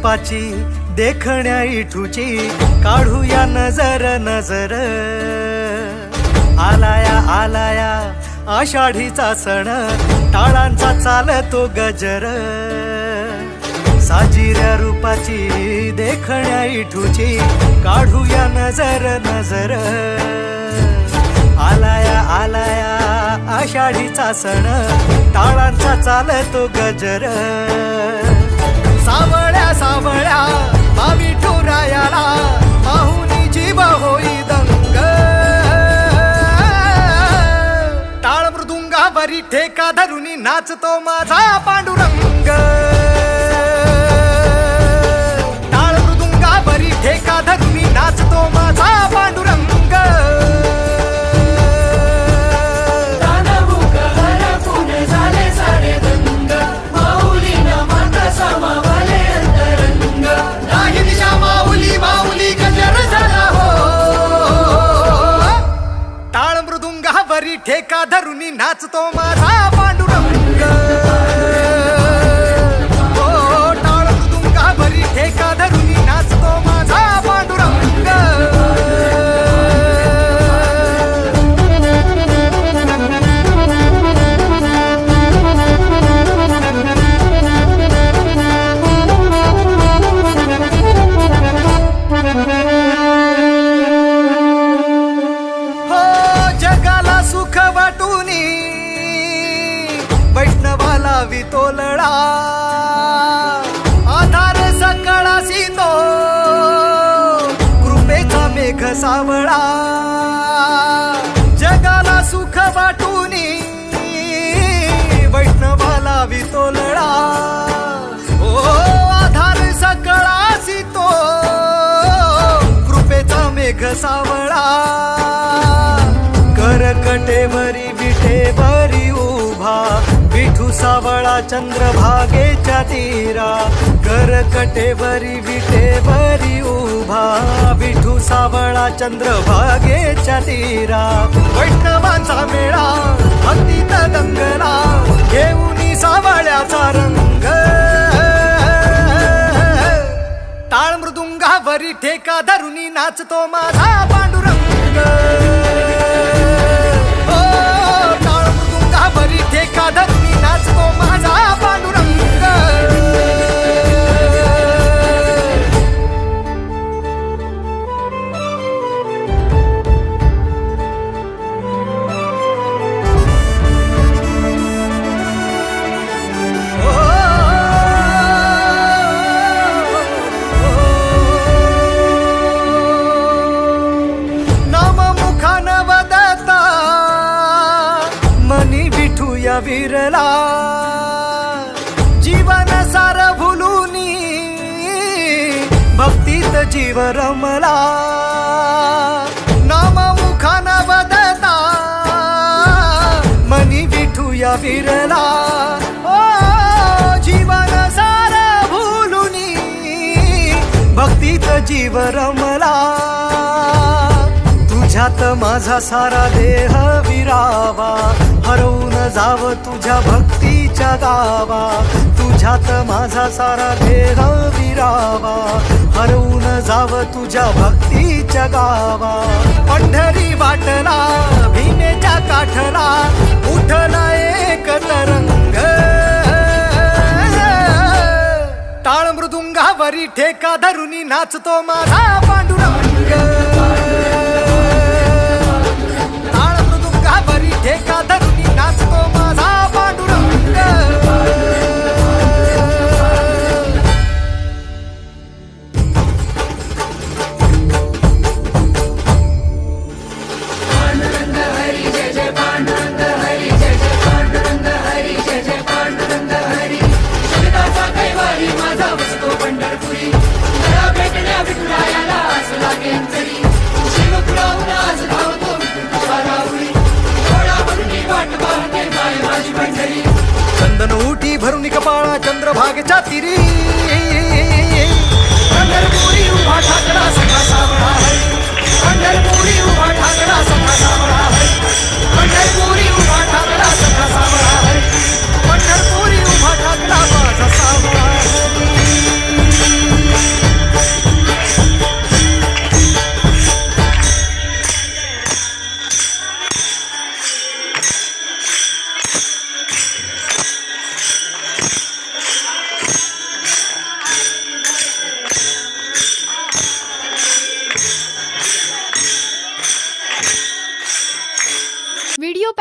रूपाची देखण्या इठूची काढूया नजर नजर. आलाया आलाया आषाढीचा सण टाळांचा चालतो गजर. साजिऱ्या रूपाची देखण्या इठूची काढूया नजर नजर. आलाया आलाया आषाढीचा सण टाळांचा चालतो गजर. सावळ्या धरुनी नाचतो माझा पांडुरंग. टाळ मृदुंगावरी ठेका धरुनी नाचतो माझा पांडुरंग. हो. ठेका धरुनी नाचतो माझा वैष्णवाला वितोलळा आधार सकळासी तो. कृपेचा मेघ सावळा. जगाला सुख वाटूनी वैष्णवाला वितोलळा ओ आधार सकळासी तो. कृपेचा मेघ सावळा. करकटेवरी विठेवरी उभा विठू सावळा चंद्रभागेच्या तीरा करकटेवरी विठेवरी उभा. विठू सावळा चंद्रभागेच्या तीरा वैष्णवांचा मेळा भक्तीत दंगला घेऊन सावळ्याचा रंग. टाळ मृदुंगावरी ठेका धरुनी नाचतो माझा पांडुरंग. हो, टाळ मृदुंगावरी ठेका धरुनी नाचतो माझा जीव रमला नाम मुखान मनी विठू या विरला। ओ जीवन सार भूलुनी। भक्तीत जीव रमला तुझ्यात माझा सारा देह विरावा। हरवून जाव तुझ्या भक्तीच्या गावा। तुझ्यात माझा सारा देह विरावा. हरवून जाव तुझ्या भक्तीच्या गावा. पंढरी वाटला भीमेच्या काठला उठला एक तरंग. टाळ मृदुंगावरी ठेका धरुनी नाचतो माझा पांडुरंग. चंद्रभागेच्या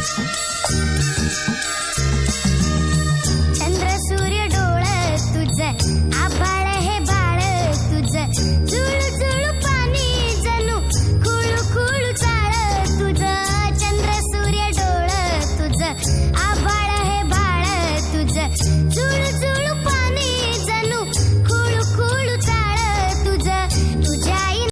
¿Está listo?